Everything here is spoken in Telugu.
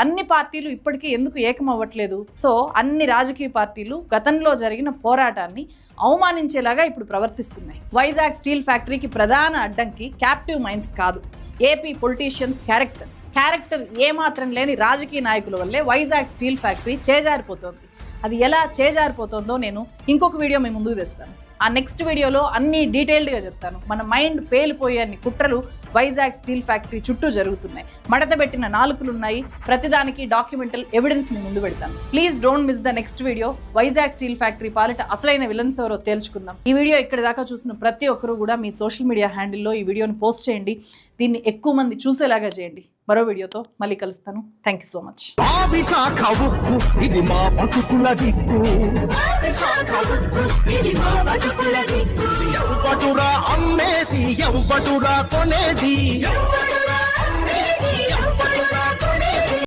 అన్ని పార్టీలు ఇప్పటికీ ఎందుకు ఏకం అవ్వట్లేదు సో అన్ని రాజకీయ పార్టీలు గతంలో జరిగిన పోరాటాన్ని అవమానించేలాగా ఇప్పుడు ప్రవర్తిస్తున్నాయి. వైజాగ్ స్టీల్ ఫ్యాక్టరీకి ప్రధాన అడ్డంకి క్యాప్టివ్ మైండ్స్ కాదు. AP politicians character. క్యారెక్టర్ ఏమాత్రం లేని రాజకీయ నాయకుల వల్లే వైజాగ్ స్టీల్ ఫ్యాక్టరీ చేజారిపోతోంది. అది ఎలా చేజారిపోతుందో నేను ఇంకొక వీడియో మీ ముందుకు తెస్తాను. ఆ నెక్స్ట్ వీడియోలో అన్ని డీటెయిల్డ్గా చెప్తాను. మన మైండ్ పేలిపోయే అన్ని కుట్రలు వైజాగ్ స్టీల్ ఫ్యాక్టరీ చుట్టూ జరుగుతున్నాయి. మడతబెట్టిన నాలుకలు ఉన్నాయి. ప్రతిదానికి డాక్యుమెంటల్ ఎవిడెన్స్ మీ ముందు పెడతాను. Please don't miss the next video Vizag steel factory పాలిట అసలైన విలన్స్ ఎవరో తేల్చుకుందాం. ఈ వీడియో ఇక్కడ దాకా చూసిన ప్రతి ఒక్కరూ కూడా మీ సోషల్ మీడియా హ్యాండిల్లో ఈ వీడియోని పోస్ట్ చేయండి. దీన్ని ఎక్కువ మంది చూసేలాగా చేయండి. మరో వీడియోతో మళ్ళీ కలుస్తాను. థ్యాంక్ యూ సో మచ్ ఆ విశాఖ ఉక్కు ఇది మా ఎవ్వటురా అమ్మేది ఎవ్వటురా కొనేది.